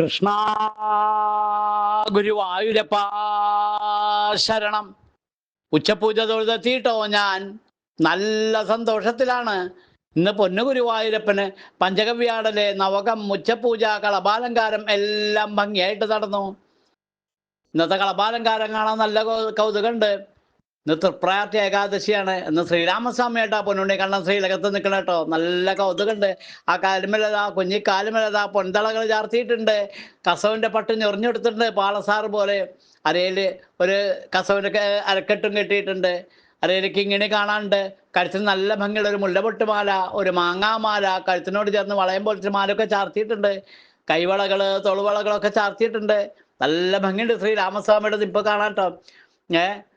കൃഷ്ണ ഗുരുവായൂരപ്പ ശരണം. ഉച്ചപൂജ തൊഴുതെത്തിയിട്ടോ ഞാൻ? നല്ല സന്തോഷത്തിലാണ്. ഇന്ന് പൊന്നു ഗുരുവായൂരപ്പന് പഞ്ചകവ്യാടലെ നവകം ഉച്ചപൂജ കളഭാലങ്കാരം എല്ലാം ഭംഗിയായിട്ട് നടന്നു. ഇന്നത്തെ കളഭാലങ്കാരം കാണാൻ നല്ല കൗതുകമുണ്ട്. ഇന്ന് ഏകാദശിയാണ് ഏകാദശിയാണ്. ഇന്ന് ശ്രീരാമസ്വാമിയായിട്ടാ പൊന്നുണ്ണി കണ്ണൻ ശ്രീലകത്ത് നിൽക്കണ കേട്ടോ. നല്ല കൗതുകമുണ്ട്. ആ കാലുമലതാ കുഞ്ഞി കാലുമലതാ പൊന്തളകൾ ചാർത്തിയിട്ടുണ്ട്. കസവിന്റെ പട്ട് ഞൊറിഞ്ഞെടുത്തിട്ടുണ്ട് പാളസാറ് പോലെ. അരയിൽ ഒരു കസവിന്റെ ക- അരക്കെട്ടും കെട്ടിയിട്ടുണ്ട്. അരയിൽ കിങ്ങിണി കാണാനുണ്ട്. കഴുത്തിന് നല്ല ഭംഗിയുള്ള ഒരു മുല്ലപൊട്ടുമാല ഒരു മാങ്ങാമാല കഴുത്തിനോട് ചേർന്ന് വളയം പോലത്തെ മാലൊക്കെ ചാർത്തിയിട്ടുണ്ട്. കൈവളകൾ തൊളുവളകളൊക്കെ ചാർത്തിയിട്ടുണ്ട്. നല്ല ഭംഗിയുണ്ട് ശ്രീ രാമസ്വാമിയുടെ ഇപ്പൊ കാണാം കേട്ടോ. ഏ? ഏഹ്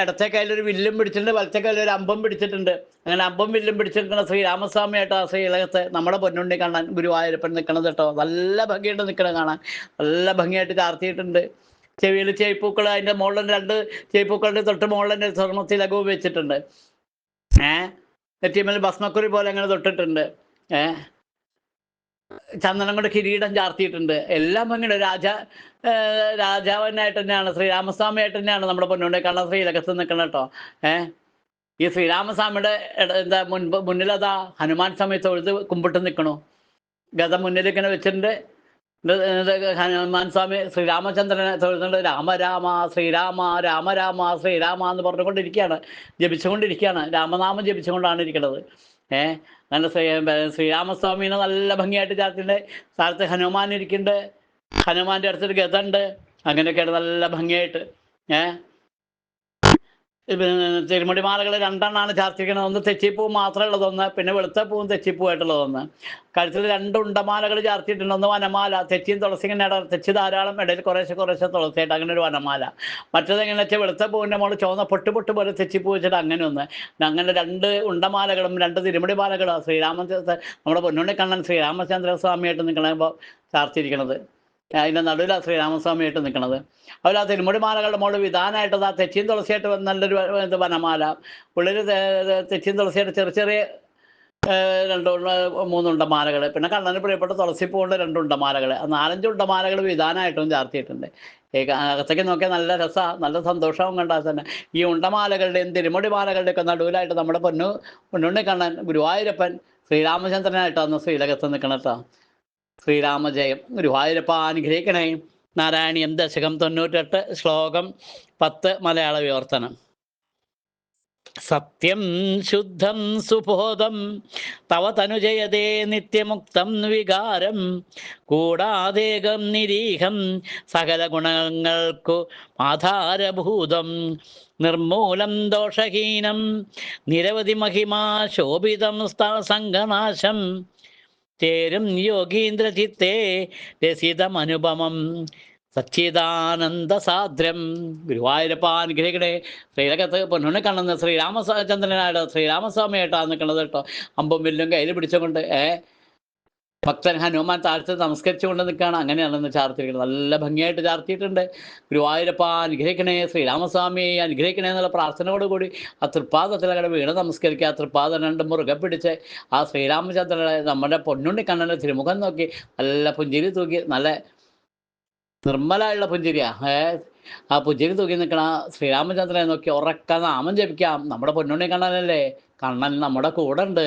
ഇടത്തെ കയ്യിൽ ഒരു വില്ലും പിടിച്ചിട്ടുണ്ട് വലത്തെ കയ്യിൽ ഒരു അമ്പം പിടിച്ചിട്ടുണ്ട്. അങ്ങനെ അമ്പം വില്ലും പിടിച്ചിരിക്കുന്ന ശ്രീ രാമസ്വാമിയായിട്ട് ആ ശ്രീലകത്ത് നമ്മുടെ പൊന്നുണ്ണി കാണാൻ ഗുരുവായൂരപ്പൻ നിൽക്കണത് കേട്ടോ. നല്ല ഭംഗിയുണ്ട് നിൽക്കണത് കാണാൻ. നല്ല ഭംഗിയായിട്ട് ചാർത്തിയിട്ടുണ്ട്. ചെവിയിൽ ചേപ്പൂക്കൾ അതിന്റെ മുകളിൽ രണ്ട് ചേപ്പൂക്കളുടെ തൊട്ട് മുകളിൽ തന്നെ അകവ് വെച്ചിട്ടുണ്ട്. ഏഹ് നെറ്റിയമ്മൽ ഭസ്മക്കുറി പോലെ അങ്ങനെ തൊട്ടിട്ടുണ്ട്. ഏഹ് ചന്ദനം കൊണ്ട് കിരീടം ചാർത്തിയിട്ടുണ്ട്. എല്ലാം ഭംഗിയുണ്ട്. രാജ രാജാവനായിട്ട് തന്നെയാണ് ശ്രീരാമസ്വാമിയായിട്ട് തന്നെയാണ് നമ്മുടെ പൊന്നുണ്ടെ കാണാൻ ശ്രീലകത്ത് നിൽക്കണം കേട്ടോ. ഏഹ് ഈ ശ്രീരാമസ്വാമിയുടെ എന്താ മുൻപ് മുന്നിലതാ ഹനുമാൻ സമയത്ത് തൊഴുത് കുമ്പിട്ട് നിൽക്കണു. ഗത മുന്നിൽ ഇങ്ങനെ വെച്ചിട്ടുണ്ട് ഹനുമാൻ സ്വാമി ശ്രീരാമചന്ദ്രനെ തൊഴുന്നുണ്ട് രാമ രാമ ശ്രീരാമ രാമ രാമ ശ്രീരാമ എന്ന് പറഞ്ഞുകൊണ്ടിരിക്കുകയാണ്. ജപിച്ചുകൊണ്ടിരിക്കുകയാണ്. രാമനാമം ജപിച്ചുകൊണ്ടാണ് ഇരിക്കുന്നത്. ഏഹ് അങ്ങനെ ശ്രീരാമസ്വാമിനെ നല്ല ഭംഗിയായിട്ട് ചാർത്തിണ്ട്. സ്ഥലത്ത് ഹനുമാൻ ഇരിക്കുന്നുണ്ട് ഹനുമാന്റെ അടുത്തൊരു ഗത ഉണ്ട് അങ്ങനെയൊക്കെയാണ് നല്ല ഭംഗിയായിട്ട്. ഏഹ് തിരുമുടി മാലകൾ രണ്ടെണ്ണമാണ് ചെയ്യണത് ഒന്ന് തെച്ചിപ്പൂ മാത്രമേ ഉള്ളതൊന്ന് പിന്നെ വെളുത്ത പൂവും തെച്ചിപ്പൂവായിട്ടുള്ളതൊന്ന് കഴുത്തിൽ രണ്ട് ഉണ്ടമാലകൾ ചാർത്തിയിട്ടുണ്ട്. ഒന്ന് വനമാല തെച്ചിയും തുളസിയും ഇട തെച്ചി ധാരാളം ഇടയിൽ കുറേശ്ശെ കുറേശ്ശെ തുളസിയായിട്ട് അങ്ങനെ ഒരു വനമാല. മറ്റേത് എങ്ങനെ വെച്ചാൽ വെളുത്ത പൂവിന്റെ മുകളിൽ ചുവന്ന പൊട്ട് പൊട്ട് പോലെ തെച്ചിപ്പൂ വെച്ചിട്ട് അങ്ങനെ ഒന്ന്. അങ്ങനെ രണ്ട് ഉണ്ടമാലകളും രണ്ട് തിരുമുടിമാലകളും ശ്രീരാമചന്ദ്ര നമ്മുടെ പൊന്നുണ്ണി കണ്ണൻ ശ്രീരാമചന്ദ്ര സ്വാമിയായിട്ട് നിൽക്കണമ്പോൾ അതിന്റെ നടുവിലാണ് ശ്രീരാമസ്വാമിയായിട്ട് നിൽക്കണത്. അതുപോലെ ആ തിരുമുടിമാലകളുടെ മുകളിൽ വിധാനമായിട്ട് ആ തെച്ചിയും തുളസിയായിട്ട് നല്ലൊരു ഇത് വനമാല. ഉള്ളിൽ തെച്ചിൻ തുളസിയായിട്ട് ചെറിയ ചെറിയ രണ്ട് മൂന്നുണ്ട മാലകൾ. പിന്നെ കണ്ണന് പ്രിയപ്പെട്ട തുളസിപ്പൂണ്ട് രണ്ടുണ്ട മാലകൾ. നാലഞ്ച് ഉണ്ട മാലകൾ വിധാനമായിട്ടും ചാർത്തിയിട്ടുണ്ട്. അകത്തേക്ക് നോക്കിയാൽ നല്ല രസമാണ് നല്ല സന്തോഷവും കണ്ടാൽ തന്നെ. ഈ ഉണ്ടമാലകളുടെയും തിരുമുടി മാലകളുടെയൊക്കെ നടുവിലായിട്ട് നമ്മുടെ പൊന്നു പൊന്നുണ്ണി കണ്ണൻ ഗുരുവായൂരപ്പൻ ശ്രീരാമചന്ദ്രനായിട്ടാണ് ശ്രീലകത്ത് നിൽക്കണം കേട്ടോ. ശ്രീരാമജയം. ഗുരുവായൂരപ്പ അനുഗ്രഹിക്കണേ. നാരായണീയം ദശകം തൊണ്ണൂറ്റെട്ട് ശ്ലോകം പത്ത് മലയാള വിവർത്തനം. സത്യം ശുദ്ധം സുബോധം തവ തനുജയതേ നിത്യമുക്തം വികാരം കൂടാതേകം നിരീഹം സകല ഗുണങ്ങൾക്കു ആധാരഭൂതം നിർമൂലം ദോഷഹീനം നിരവധി മഹിമാ ശോഭിതം സംഘനാശം ചേരും യോഗീന്ദ്ര ചിത്തേ രസിതമനുപമം. സച്ചിദാനന്ദ സാദ്രം ഗുരുവായൂരപ്പ അനുഗ്രഹിക്കണേ ശ്രീലകത്ത് പൊന്നുണ്ണി കണ്ണന്ന് ശ്രീരാമചന്ദ്രനായിട്ട് ശ്രീരാമസ്വാമിയായിട്ടാണ് നിൽക്കുന്നത് കേട്ടോ. അമ്പും വില്ലും കയ്യിൽ പിടിച്ചുകൊണ്ട് ഏ? ഭക്തൻ ഹനുമാൻ താഴ്ത്ത് നമസ്കരിച്ചുകൊണ്ട് നിൽക്കുകയാണ്. അങ്ങനെയാണ് ഇന്ന് ചാർത്തിരിക്കുന്നത്. നല്ല ഭംഗിയായിട്ട് ചാർത്തിയിട്ടുണ്ട്. ഗുരുവായൂരപ്പ അനുഗ്രഹിക്കണേ ശ്രീരാമസ്വാമി അനുഗ്രഹിക്കണേ എന്നുള്ള പ്രാർത്ഥനയോട് കൂടി ആ തൃപ്പാദത്തിൽ അങ്ങനെ വീണ് നമസ്കരിക്കുക. ആ തൃപ്പാദം രണ്ട് മുറുകെ പിടിച്ച് ആ ശ്രീരാമചന്ദ്രനെ നമ്മുടെ പൊന്നുണ്ണി കണ്ണന്റെ തിരുമുഖം നോക്കി നല്ല പുഞ്ചിരി തൂക്കി നല്ല നിർമ്മലായുള്ള പുഞ്ചിരിയാ. ഏ ആ പുഞ്ചിരി തൂക്കി നിൽക്കണ ശ്രീരാമചന്ദ്രനെ നോക്കി ഉറക്ക നാമം ജപിക്കാം. നമ്മുടെ പൊന്നുണ്ണി കണ്ണനല്ലേ? കണ്ണൻ നമ്മുടെ കൂടെ ഉണ്ട്